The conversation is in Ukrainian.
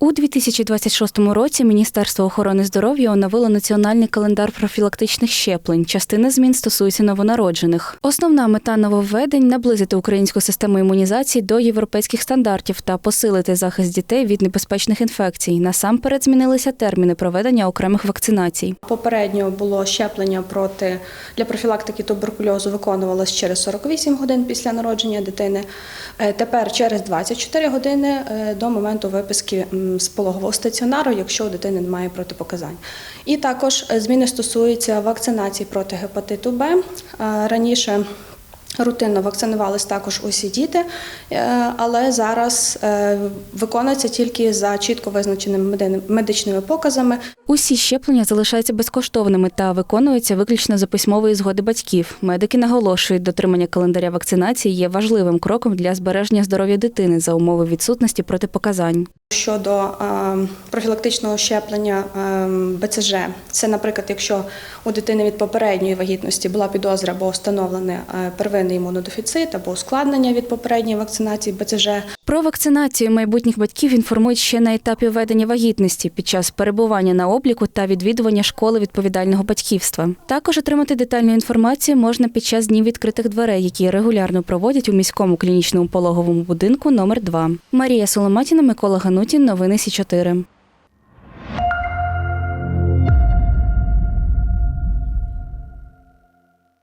У 2026 році Міністерство охорони здоров'я оновило національний календар профілактичних щеплень. Частина змін стосується новонароджених. Основна мета нововведень наблизити українську систему імунізації до європейських стандартів та посилити захист дітей від небезпечних інфекцій. Насамперед змінилися терміни проведення окремих вакцинацій. Попередньо було щеплення проти для профілактики туберкульозу виконувалось через 48 годин після народження дитини. Е, Тепер через 24 години е, до моменту виписки з пологового стаціонару, якщо у дитини немає протипоказань. І також е, зміни стосуються вакцинації проти гепатиту Б. Е, Раніше Рутинно вакцинувались також усі діти, е, але зараз виконується тільки за чітко визначеними медичними показами. Усі щеплення залишаються безкоштовними та виконуються виключно за письмової згоди батьків. Медики наголошують, дотримання календаря вакцинації є важливим кроком для збереження здоров'я дитини за умови відсутності протипоказань. Щодо е, профілактичного щеплення е, БЦЖ, це, наприклад, якщо у дитини від попередньої вагітності була підозра або встановлений е, первинний імунодефіцит або ускладнення від попередньої вакцинації БЦЖ, Про вакцинацію майбутніх батьків інформують ще на етапі ведення вагітності під час перебування на обліку та відвідування школи відповідального батьківства. Також отримати детальну інформацію можна під час днів відкритих дверей, які регулярно проводять у міському клінічному пологовому будинку номер 2 Марія Соломатіна, Микола Ганутін. Новини Сі 4